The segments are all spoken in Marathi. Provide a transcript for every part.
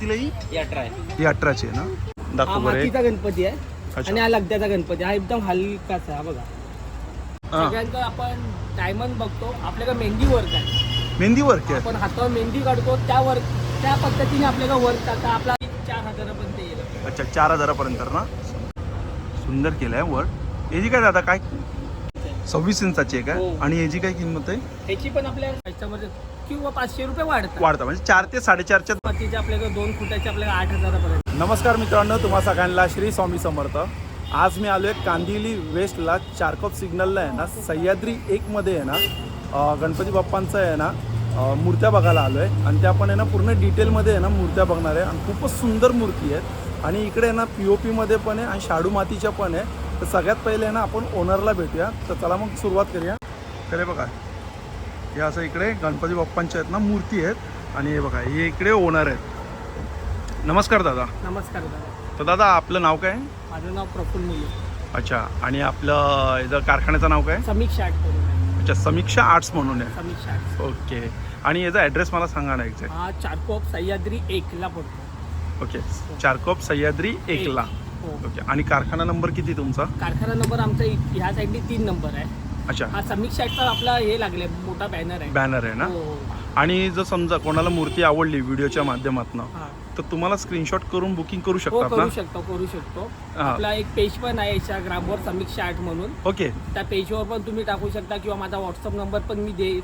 तिला ही ही अठरा आहे. ही अठराची आहे ना? हा दाखव बरं मातीचा गणपती आहे अच्छा. आणि हा लगद्याचा गणपती हा एकदम हलकाच आहे हा बघा. हा. सगळ्यांकडे आपण डायमंड बघतो. आपल्याकडे मेहंदी वर्क आहे. मेहंदी वर्क आहे. आपण हातावर मेहंदी काढतो. त्या वर्क त्या पद्धतीने आपल्याला वर्क टाका आपला चार हजारापर्यंत येईल. अच्छा चार हजारापर्यंत ना? सुंदर केलं आहे वर्क याची काय दादा काय? सव्वीस इंचाची आहे काय हो. आणि याची काय किंमत आहे? ह्याची पण आपल्या ह्याच्यामध्ये किंवा पाचशे रुपये वाढतात. वाढता म्हणजे चार ते साडेचारच्या मातीचे आपल्याकडे दोन फुटाचे आपल्याला आठ हजारापर्यंत. नमस्कार मित्रांनो तुम्हा सगळ्यांना श्री स्वामी समर्थ. आज मी आलो आहे कांदिवली वेस्टला चारकोप सिग्नलला आहे ना सह्याद्री एकमध्ये आहे ना गणपती बाप्पांचं आहे ना मूर्त्या बघायला आलो आहे आणि त्या पण आहे ना पूर्ण डिटेलमध्ये आहे ना मूर्त्या बघणार आहे. आणि खूपच सुंदर मूर्ती आहेत. आणि इकडे ना पी ओ पीमध्ये पण आहे आणि शाडू मातीच्या पण आहे. तर सगळ्यात पहिले ना आपण ओनरला भेटूया. तर चला मग सुरुवात करूया. हे बघा हे असं इकडे गणपती बाप्पांच्या आहेत ना मूर्ती आहेत. आणि हे बघा हे इकडे ओनर आहेत. नमस्कार दादा. नमस्कार दादा. तर दादा आपलं नाव काय? माझं नाव प्रफुल्ल मुले. अच्छा आणि आपलं याचं कारखान्याचं नाव काय? समीक्षा आहे. अच्छा समीक्षा आर्ट्स म्हणून आहे. समीक्षा ओके. आणि याचा ॲड्रेस मला सांगा ना एक्झॅक्ट. हा चारकोप सह्याद्री एकला पडतो. ओके चारकोप सह्याद्री एकला. हो. ओके आणि कारखाना नंबर किती तुमचा? कारखाना नंबर आमचा ह्या साईडने तीन नंबर आहे. अच्छा. हा समीक्षा आठचा आपला हे लागले मोठा बॅनर आहे. बॅनर आहे ना? हो, हो. आणि जर समजा कोणाला मूर्ती आवडली व्हिडिओच्या माध्यमातून हा. तर तुम्हाला स्क्रीनशॉट करून बुकिंग करू हो शकतात ना? करू शकतो करू शकतो. हा. आपला एक पेज पण आहे इंस्टाग्रामवर समीक्षा आठ म्हणून. ओके. त्या पेजवर पण तुम्ही टाकू शकता किंवा माझा व्हॉट्सअप नंबर पण मी देईन.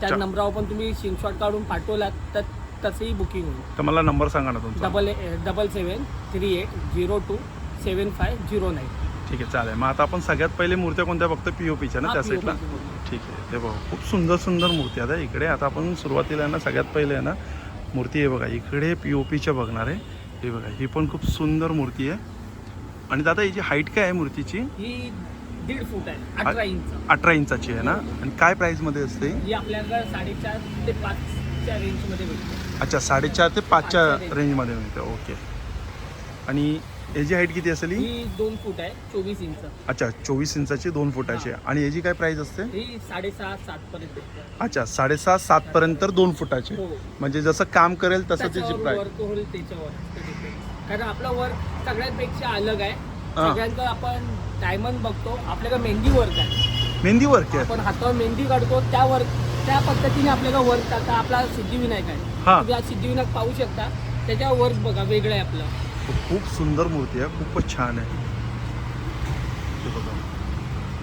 त्या नंबरावर पण तुम्ही स्क्रीनशॉट काढून पाठवलात तर तसंही बुकिंग होईल. तर मला नंबर सांगा ना तुमचा. Double double seven three eight zero two seven five zero nine ठीक आहे चालेल. मग आता आपण सगळ्यात पहिले मूर्त्या कोणत्या बघतो? पी ओ पीच्या ना त्या साईडला ठीक आहे. ते बघा खूप सुंदर सुंदर मूर्ती आता इकडे आता आपण सुरुवातीला ना सगळ्यात पहिले आहे ना मूर्ती आहे बघा इकडे पी ओ पीच्या बघणार आहे. हे बघा ही पण खूप सुंदर मूर्ती आहे. आणि दादा याची हाईट काय आहे मूर्तीची? ही दीड फूट आहे अठरा इंच. अठरा इंचाची आहे ना? आणि काय प्राईजमध्ये असते? ही आपल्याला साडेचार ते पाचच्या रेंजमध्ये भेटते. अच्छा साडेचार ते पाचच्या. रेंजमध्ये मिळते. ओके. आणि याची हाईट किती असेल? ही ही दोन फूट आहे चोवीस इंच. अच्छा चोवीस इंचाची दोन फुटाची आहे. आणि याची काय प्राईज असते? ही साडेसहा सात पर्यंत अच्छा साडेसहा सातपर्यंत तर दोन फुटाची हो. म्हणजे जसं काम करेल तसं त्याची त्याच्यावर प्राईस वर्क होईल त्याच्यावर ते depend. कारण आपला वर्क सगळ्यांपेक्षा अलग आहे. हा. सगळ्यांकडे आपण डायमंड बघतो आपल्याकडे मेहंदी वर्क आहे. मेहंदी वर्क आहे. आपण हातावर मेहंदी काढतो त्या वर्क त्या पद्धतीने आपल्याला वर्क टाका आपला सिद्धिविनायक आहे. हा. तुम्ही आज सिद्धिविनायक पाहू शकता त्याच्यावर वर्क बघा वेगळं आहे आपलं. खूप सुंदर मूर्ती आहे. खूपच छान आहे. बघा.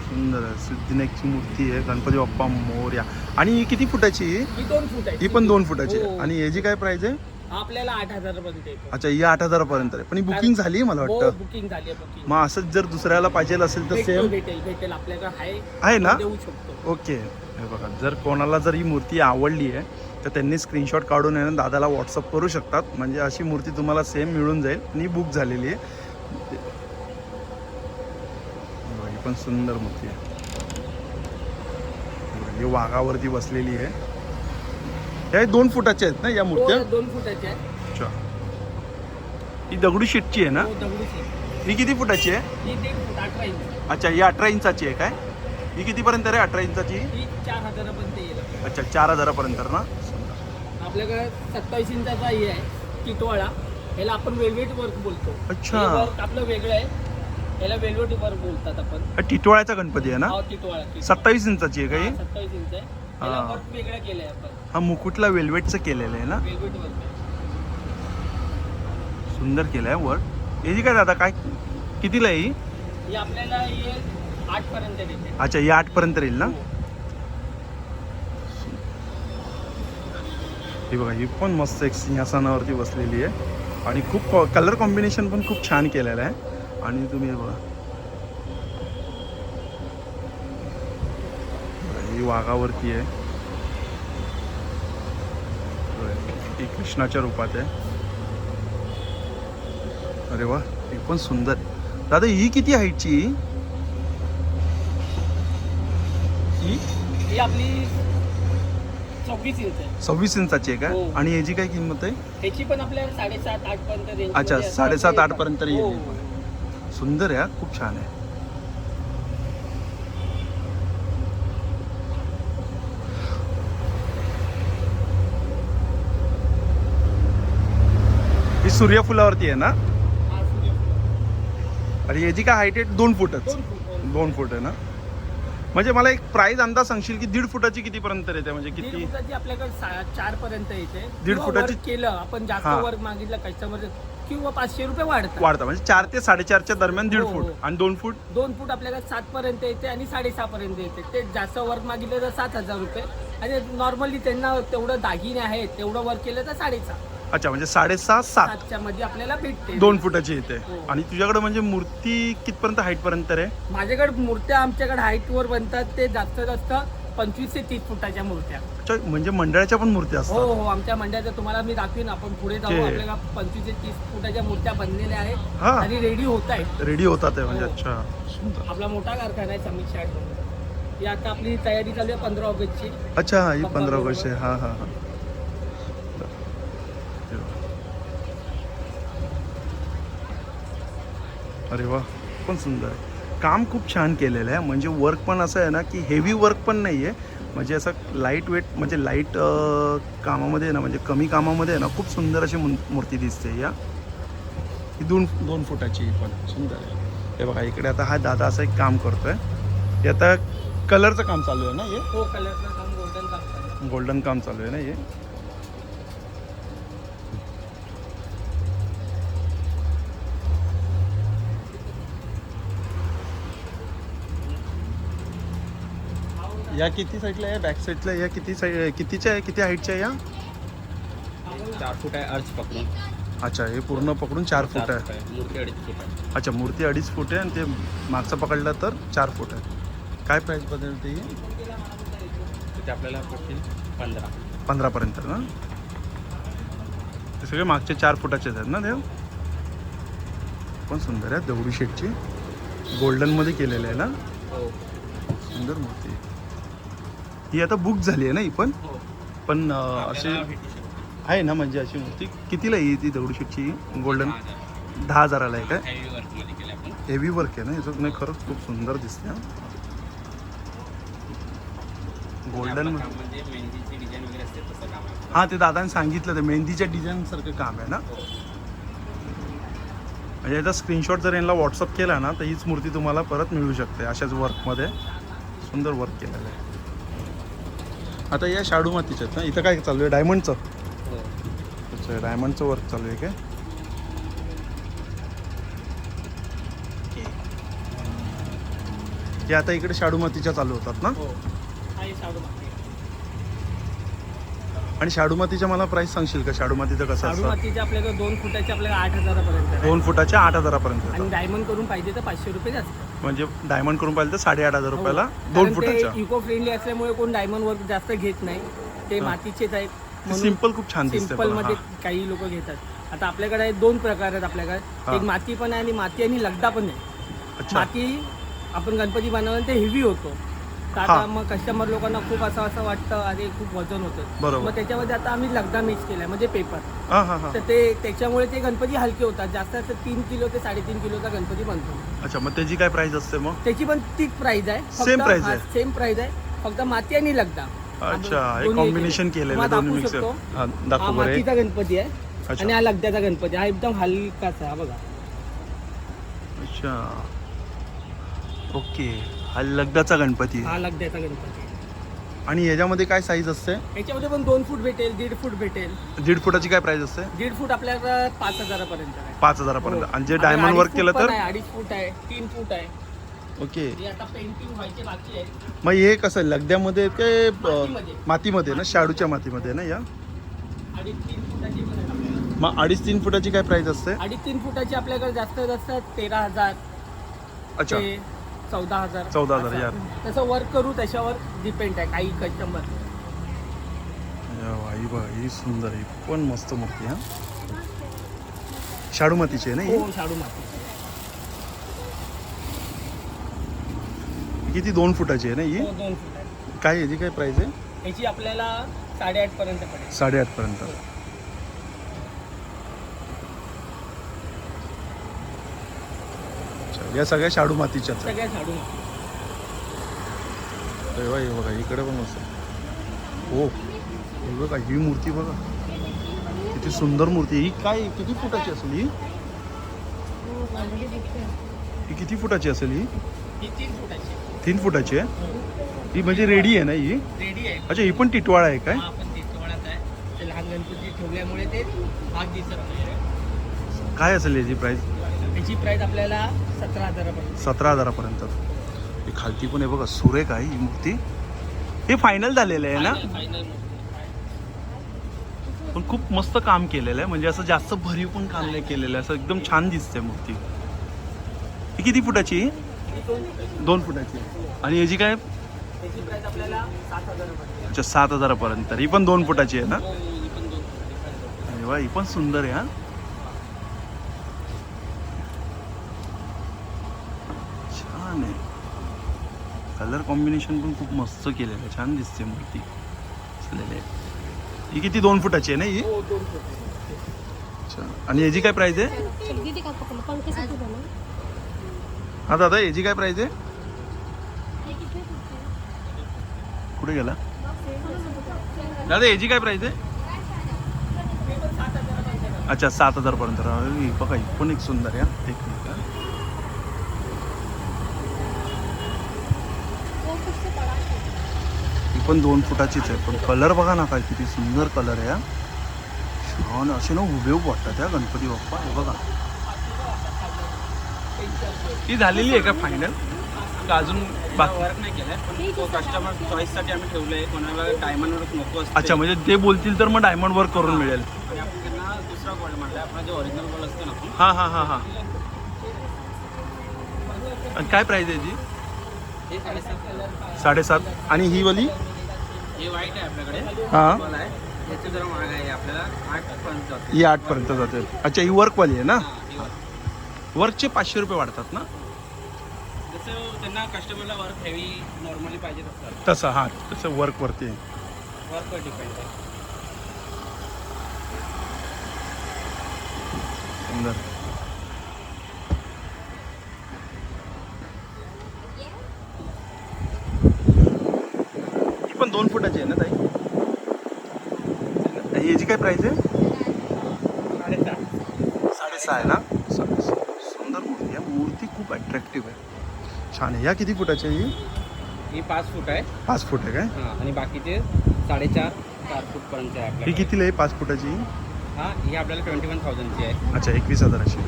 सुंदर आहे. सिद्धिनाथची मूर्ती आहे. गणपती बाप्पा मोर्या. आणि ही किती फुटाची? ही दोन फूट आहे ही पण दोन फुटाची आहे. हो. आणि याची काय प्राइस आहे? आपल्याला आठ हजारापर्यंत येतो. अच्छा ही आठ हजारापर्यंत आहे. पण ही बुकिंग झाली आहे मला हो वाटतं. बुकिंग झाली आहे मग असंच जर दुसऱ्याला पाहिजे असेल तर भेटेल सेम भेटेल भेटेल. आपल्याकडे आहे. आहे ना? देऊ शकतो. ओके. हे बघा. जर कोणाला जर ही मूर्ती आवडली आहे तर त्यांनी स्क्रीनशॉट काढून आहे ना दादाला व्हॉट्सअप करू शकतात. म्हणजे अशी मूर्ती तुम्हाला सेम मिळून जाईल. आणि बुक झालेली आहे. हे पण सुंदर मूर्ती आहे. हे वाघावरती बसलेली आहे. ह्या दोन फुटाच्या आहेत ना या मूर्त्या? हो, दोन फुटाचे आहे अच्छा. ही दगडू शेटची आहे ना? हो आहे ही किती फुटाची आहे? अच्छा ही अठरा इंचाची आहे काय? ही कितीपर्यंत रे अठरा इंचाची? चार हजारापर्यंत अच्छा चार हजारापर्यंत ना? आपल्याकडे सत्तावीस इंचाचा हे आहे टिटवाळा याला आपण वेलवेट वर्क बोलतो. अच्छा. हे वर्क आपलं वेगळं आहे. याला वेलवेट वर्क बोलतात आपण. हा टिटवाळ्याचा गणपती आहे ना? हा टिटवाळा. सत्तावीस इंचाची आहे हा, काही सत्तावीस इंच आहे. याला हा. वर्क वेगळं केलंय आपण. हा मुकुटला वेल्वेटचं केलेलं आहे ना? वेलवेट वर्क आहे. सुंदर केलं आहे वर याची काय दादा काय कितीला आहे ही? ही आपल्याला हे आठ पर्यंत देते. अच्छा ही आठपर्यंत येईल ना? हो. ही बघा ही पण मस्त एक सिंहासनावरती बसलेली आहे. आणि खूप कलर कॉम्बिनेशन पण खूप छान केलेलं आहे. आणि तुम्ही बघा. ही वाघावरती आहे. ही कृष्णाच्या रूपात आहे. अरे वा ही पण सुंदर. दादा ही किती हाईटची? ही? ही आपली चौवीस इंच सव्वीस इंचाची आहे का? हो. आणि याची काय किंमत आहे? ह्याची पण आपल्याला साडेसात आठ पर्यंत अच्छा, साडेसात, आठ पर्यंत येईल. हो. सुंदर आहे हा, खूप छान आहे. ही सूर्यफुलावरती आहे ना? हा. आणि याची काय हाईट आहे? दोन फुटच. दोन फूट दोन दोन फूट आहे ना? म्हणजे मला एक प्राइस अंदाज सांगशील की दीड फुटाची कितीपर्यंत येते? म्हणजे किती? फुटाची आपल्याकडे चार पर्यंत येते. दीड फुटाची- केलं आपण जास्त हा. वर्क मागितलं कस्टमर किंवा पाचशे रुपये वाढतात. वाढतं म्हणजे चार ते साडेचारच्या दरम्यान दीड हो, फूट हो. आणि दोन फूट? दोन फूट आपल्याकडे सात पर्यंत येते आणि साडेसहा पर्यंत येते. ते जास्त वर्क मागितलं तर सात हजार रुपये. आणि नॉर्मली त्यांना तेवढं दागिने आहेत तेवढं वर्क केलं तर साडेसहा. अच्छा म्हणजे साडेसहा सात. सातच्या मध्ये आपल्याला भेटते. दोन फुटाची येते हो. आणि तुझ्याकडे म्हणजे मूर्ती कितपर्यंत हाईट पर्यंत आहे माझ्याकडे मूर्त्या आमच्याकडे हाईट वर बनतात ते जास्त जास्त पंचवीस ते तीस फुटाच्या मूर्त्या. अच्छा म्हणजे मंडळाच्या पण मूर्ती हो असतात. हो आमच्या मंडळाचं तुम्हाला मी दाखवीन आपण पुढे जाऊ. आपल्याला पंचवीस ते तीस फुटाच्या मूर्त्या बनलेल्या आहेत. हा. आणि रेडी होत आहेत. रेडी होतात आहे म्हणजे हो. अच्छा. सुंदर. आपला मोठा कारखाना आहे शाट म्हणून ही आता आपली तयारी चालू आहे पंधरा ऑगस्टची. अच्छा ही पंधरा. ऑगस्ट. आहे. हा हा हा. अरे वा पण सुंदर. आहे काम खूप छान केलेलं आहे. म्हणजे वर्क पण असं आहे ना की हेवी वर्क पण नाही आहे म्हणजे असं लाइट वेट म्हणजे लाइट कामामध्ये आहे ना म्हणजे कमी कामामध्ये आहे ना खूप सुंदर अशी मूर्ती दिसते या. ही दोन दोन फुटाची पण सुंदर आहे. हे बघा इकडे आता हा दादा असं एक काम करतोय. हे आता कलरचं काम चालू आहे ना हे? हो कलरचं काम गोल्डन काम आहे. गोल्डन काम चालू आहे ना हे? या किती साईडला आहे बॅक साईडला या किती साईड कितीच्या आहे? किती हाईटच्या आहे या? चार फूट आहे अर्ज पकडून. अच्छा हे पूर्ण पकडून चार फूट चार आहे मूर्ती अडीच फूट आहे. अच्छा मूर्ती अडीच फूट आहे आणि ते मागचं पकडलं तर चार फूट आहे. काय प्राईस बदलते ही? तर ते आपल्याला पडतील पंधरा. पंधरापर्यंत ना? ते सगळे मागचे चार फुटाचेच आहेत ना देव? पण सुंदर आहे दगडू शेटची गोल्डनमध्ये केलेलं आहे ना? हो. सुंदर मूर्ती. आहे. ही आता बुक झाली आहे ना ही पण? हो. पण अं, अशी आपल्याला भेटू शकते. आहे ना म्हणजे अशी मूर्ती? कितीला आहे ही ती दगडू शेटची गोल्डन दहा हजार. दहा हजाराला आहे काय? Heavy work मध्ये केले आपण. हेवी वर्क आहे ना याचं? नाही खरंच खूप सुंदर दिसते हा. गोल्डन आपलं काम म्हणजे? मेहंदीची डिझाईन वगैरे असते तसं काम आहे. हां ते दादाने सांगितलं ते मेहंदीच्या डिझाईन सारखं काम आहे ना? म्हणजे याचा स्क्रीनशॉट जर यांना व्हॉट्सअप केला ना तर हीच मूर्ती तुम्हाला परत मिळू शकते अशाच वर्कमध्ये सुंदर वर्क केलेलं आहे. आता या शाडू मातीच्या आहेत ना इथं काय चालू आहे? डायमंडचं? हो. अच्छा डायमंडचं वर्क चालू आहे काय? हे आता इकडे शाडू मातीच्या चालू होतात ना? हो. आणि शाडू मातीच्या मला प्राइस सांगशील का? शाडू मातीचं कसं शाडू असतं? मातीचे आपल्याकडे दोन फुटाचे आपल्याला आठ हजारापर्यंत आहे. दोन फुटाच्या आठ हजारापर्यंत आणि येतात. डायमंड करून पाहिजे तर पाचशे रुपये जास्त. म्हणजे डायमंड करून पाहिजे तर साडेआठ हजार रुपयाला हो. दोन कारण फुटाच्या इको फ्रेंडली असल्यामुळे कोण डायमंड वर्क जास्त घेत नाही ते. मातीचेच आहेत सिंपल खूप छान पण, मध्ये. काही लोक घेतात आता आपल्याकडे दोन प्रकार आहेत आपल्याकडे. एक माती पण आहे आणि माती आणि लगदा पण आहे माती आपण गणपती बनवलं ते हेवी होतो तर. आता मग कस्टमर लोकांना खूप असं असं वाटतं अरे खूप वजन होतं. बरोबर. मग त्याच्यामध्ये आता आम्ही लगदा मिक्स केलाय म्हणजे पेपर हा हा हा. तर ते त्याच्यामुळे ते गणपती हलके होतात. जास्त जास्त तीन किलो ते साडेतीन किलोचा गणपती बनतो. अच्छा मग त्याची काय प्राइस असते मग? त्याची पण तीच प्राइस आहे. Same price आहे? सेम प्राइस आहे. फक्त माती आणि लगदा. अच्छा हे दोन्ही कॉम्बिनेशन केले. केलेलं तुम्हाला दोन्ही दाखवू शकतो. हा हा दाखव बरं मातीचा गणपती आहे अच्छा. आणि हा लगद्याचा गणपती हा एकदम हलकाच आहे हा बघा. अच्छा. ओके. हा लगदाचा गणपती आहे. हा लगद्याचा गणपती. आणि याच्यामध्ये काय साईज असते? याच्यामध्ये पण दोन फूट भेटेल दीड फूट भेटेल. दीड फुटाची काय प्राइस असते? दीड फूट आपल्याला पाच हजारापर्यंत आहे. पाच हजारापर्यंत. हो. आणि जे आणि डायमंड अडीच वर्क फूट केलं पण तर? आहे, अडीच फूट आहे तीन फूट आहे. ओके. हे आता पेंटिंग व्हायचे बाकी आहे. मग हे कसं लगद्यामध्ये अं, मातीमध्ये. मातीमध्ये ना? शाडूच्या मातीमध्ये ना या? अडीच तीन फुटाची पण आहे आपल्याकडे. मग अडीच तीन फुटाची काय प्राइस असते? अडीच तीन फुटाची आपल्याकडे जास्त जास्त तेरा हजार. अच्छा. ते चौदा हजार. 14,000 असं. यार. तसं वर्क करू त्याच्यावर डिपेंड आहे. काही कस्टमर ही सुंदर आहे. पण मस्त मूर्ती हा. शाडू मातीची आहे ना ही? हो शाडू माती किती? दोन फुटाची आहे ना ही? हो दोन फूट काय याची काय प्राइस आहे? याची आपल्याला साडेआठ पर्यंत पडेल. साडेआठ पर्यंत या सगळ्या शाडू मातीच्याच आहे सगळ्या शाडू. माती तेव्हा हे बघा इकडे पण मस्त हो हे बघा ही मूर्ती बघा. किती सुंदर मूर्ती. ही काय किती फुटाची असेल ही? ही किती फुटाची असेल ही? तीन फुटाची. आहे? ही म्हणजे रेडी आहे ना ही? रेडी आहे. अच्छा ही पण टिटवाळा आहे काय? आपण ते सोहळ्यात आहे. ते लहान गणपती ठेवल्यामुळे ते भाग दिसत नाही काय असेल याची प्राईस त्याची प्राइस आपल्याला सतरा हजारापर्यंत. सतरा हजारापर्यंत. ही खालती पण आहे बघा सुरेख आहे ही मूर्ती. हे फायनल झालेलं आहे ना? पण खूप मस्त काम केलेलं आहे. म्हणजे असं जास्त भरीव पण काम नाही केलेलं आहे. असं एकदम छान दिसते मूर्ती. ही किती फुटाची? दोन फुटाची. आणि याची काय? अच्छा सात हजारापर्यंत. ही पण दोन फुटाची आहे ना? हो. अरे वा ही पण सुंदर आहे हा छान आहे कलर कॉम्बिनेशन पण खूप मस्त केलेलं आहे. छान दिसते मूर्ती. असलेले ही किती? दोन फुटाची आहे ना ही? हो अच्छा. आणि याची काय प्राइस आहे? हा दादा याची काय प्राइस आहे? कुठे गेला? दादा याची काय प्राइस आहे? अच्छा सात हजार पर्यंत ही बघा ही पण एक सुंदर आहे हा. एक मिनिट हा. वो सबसे बड़ा है ही पण दोन फुटाचीच आहे. पण कलर बघा ना काय किती सुंदर कलर आहे हा. छान असे ना उभे उभे वाटतात त्या गणपती बाप्पा. हे बघा. ती झालेली आहे का फायनल का अजून वर्क नाही केलाय पण तो कस्टमर आम्ही ठेवलंय. कोणाला डायमंड वर्क नको असते अच्छा म्हणजे ते बोलतील तर मग डायमंड वर्क करून मिळेल. आणि आपण त्यांना दुसरा गोल्ड म्हणलाय आपला जे ओरिजिनल गोल्ड असतं ना आपण हा हा हा हा. आणि काय प्राइस आहे कलर साडेसात. आणि ही वाली? हे व्हाईट आहे आपल्याकडे. हा. आहे. जरा महाग आहे. आपल्याला आठ पर्यंत जाते. ही आठपर्यंत जाते. अच्छा ही वर्कवाली आहे ना. वर्कचे पाचशे रुपये वाढतात ना? जसं त्यांना कस्टमरला वर्क हेवी नॉर्मली पाहिजे तसं. तसं हां. तसं वर्कवरती आहे. वर्कवर डिपेंड आहे. सुंदर. दोन फुटाची आहे ना ताई? आणि याची काय प्राइस आहे? साडेसात साडेसहा आहे ना? साडेसहा सुंदर मूर्ती आहे. मूर्ती खूप अट्रॅक्टिव्ह आहे. छान आहे. या किती फुटाची आहे ही? ही पाच फूट आहे. पाच फूट आहे काय? हा आणि बाकीचे साडेचार चार फूट पर्यंत आहे ही कितीला आहे पाच फुटाची हा? ही आपल्याला ट्वेंटी वन थाउजंडची आहे. अच्छा एकवीस हजाराची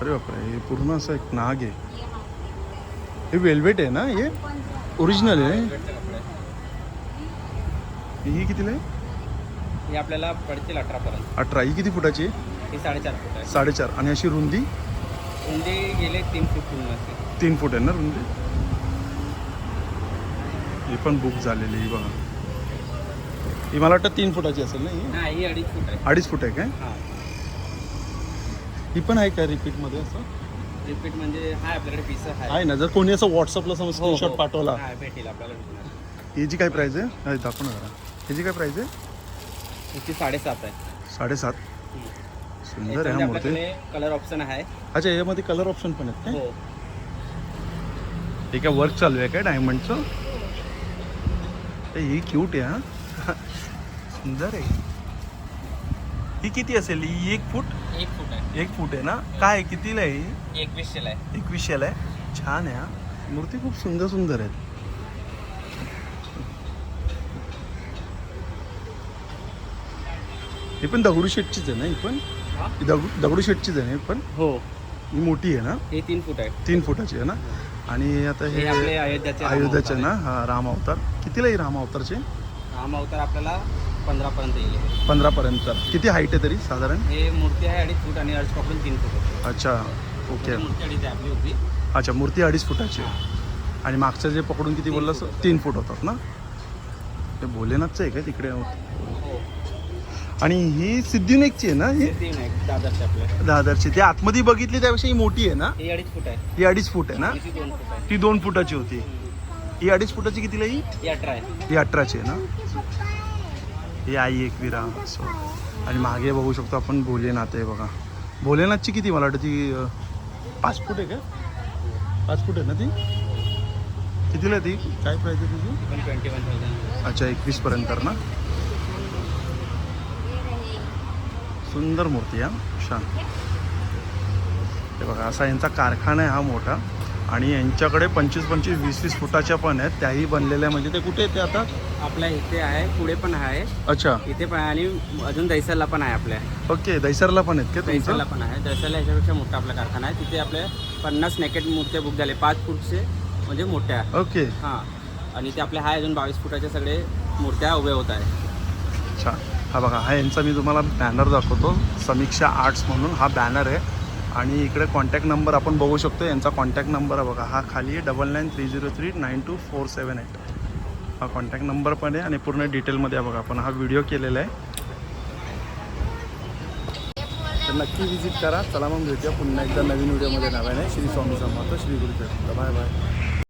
अरे बापरे हे पूर्ण असं एक नाग आहे. हे वेल्वेट आहे ना हे? ओरिजिनल आहे. ही कितीला आहे? ही आपल्याला पडतील अठरापर्यंत अठरा. ही किती फुटाची आहे? ही साडेचार फूट आहे. साडेचार. आणि अशी रुंदी? रुंदी गेले तीन फूट पूर्ण असते तीन फूट आहे ना रुंदी? ही पण बुक झालेली आहे, ही बघा. ही मला वाटतं तीन फुटाची असेल ना ही? अडीच फूट आहे. अडीच फूट आहे काय? हा. ही पण आहे का रिपीटमध्ये असं? रिपीट म्हणजे हा आपल्याकडे पीस आहे. आहे ना जर कोणी असं व्हॉट्सअपला समज हो, स्क्रीनशॉट हो. पाठवला. हा भेटेल आपल्याला भेटणार याची काय प्राईस आहे? अरे दाखव. ना जरा ह्याची काय प्राईस आहे? याची साडेसात आहे. साडेसात. सुंदर आहे हा याच्यामध्ये मूर्ती. आपल्याकडे कलर ऑप्शन आहे. अच्छा यामध्ये कलर ऑप्शन पण आहेत काय? हो. हे काय वर्क चालू आहे काय डायमंडचं ते ही क्यूट आहे हा. सुंदर आहे. ही किती असेल? ही एक फूट? एक फूट आहे. एक फूट आहे ना? काय कितीला आहे ही? एकवीसशेला आहे. एकवीसशेला आहे? छान आहे हा. मूर्ती खूप सुंदर सुंदर आहेत. ही पण दगडूशेठचीच आहे ना ही पण? हा? ही दगडू दगडूशेठचीच आहे ना ही पण? हो. ही मोठी आहे ना? हे तीन फूट आहे. तीन फुटाची आहे ना? आणि आता हे हे आपले अयोध्याचे राम अयोध्याचे अवतार ना? आहे. हा राम अवतार. कितीला ही राम अवतारचे? राम अवतार आपल्याला पंधरापर्यंत येईल. पंधरापर्यंत किती हाईट आहे तरी साधारण? हे मूर्ती आहे अडीच फूट आणि अर्ज पकडून तीन फूट. होते अच्छा ओके. मूर्ती अडीच आहे आपली होती अच्छा मूर्ती अडीच फुटाची. आहे. आणि मागचं जे पकडून किती तीन बोललं फूट होतं. तीन फूट होतात ना? ते भोलेनाथचं आहे का तिकडे? हो. आणि ही सिद्धिविनायकची आहे ना ही? हे तीन आहे दादरचे आपले. दादरची. ती आतमध्ये बघितली त्यापेक्षा ही मोठी आहे ना? ही अडीच फूट आहे. ही अडीच फूट आहे ना? दोन फूट आहे. ती दोन फुटाची होती. ही अडीच फुटाची कितीला ही? ही अठरा आहे. ही अठराची आहे ना? ही आई एकविरा असं आणि मागे बघू शकतो आपण भोलेनाथ आहे बघा. भोलेनाथची किती मला वाटतं ती पाच फूट आहे का? पाच फूट आहे ना ती? कितीला आहे ती? काय प्राईज आहे तिची? ट्वेंटी वन थाउजंड अच्छा एकवीसपर्यंत ना? सुंदर मूर्ती हा? छान. हे बघा असा यांचा कारखाना आहे हा मोठा. आणि यांच्याकडे पंचवीस पंचवीस वीस वीस फुटाच्या पण आहेत. त्याही बनलेल्या म्हणजे ते कुठे येते आता? आपल्या इथे आहे पुढे पण आहे. अच्छा. इथे पण आणि अजून दैसरला पण आहे आपल्या. ओके दैसरला पण आहेत का तुमचं? पण आहे. दैसरला ह्याच्यापेक्षा मोठा आपला कारखाना आहे. तिथे आपले पन्नास नेकेट मूर्त्या बुक झाले. पाच फूटचे म्हणजे मोठ्या. ओके. हां. आणि ते आपल्या आहे अजून बावीस फुटाच्या सगळे मूर्त्या उभ्या होत आहे अच्छा. हा बघा हा यांचा मी तुम्हाला बॅनर दाखवतो. समीक्षा आर्ट्स म्हणून हा बॅनर आहे. आणि इकडे कॉन्टॅक्ट नंबर आपण बघू शकतो. यांचा कॉन्टॅक्ट नंबर आहे बघा. हा खाली आहे. Double nine three zero three nine two four seven eight हा कॉन्टॅक्ट नंबर पण आहे आणि पूर्ण डिटेलमध्ये आहे बघा. आपण हा व्हिडिओ केलेला आहे. तर नक्की विजिट करा. चला मग भेटूया पुन्हा एकदा नवीन व्हिडिओमध्ये नव्याने श्री स्वामी समर्थ श्री गुरुदेव. Bye bye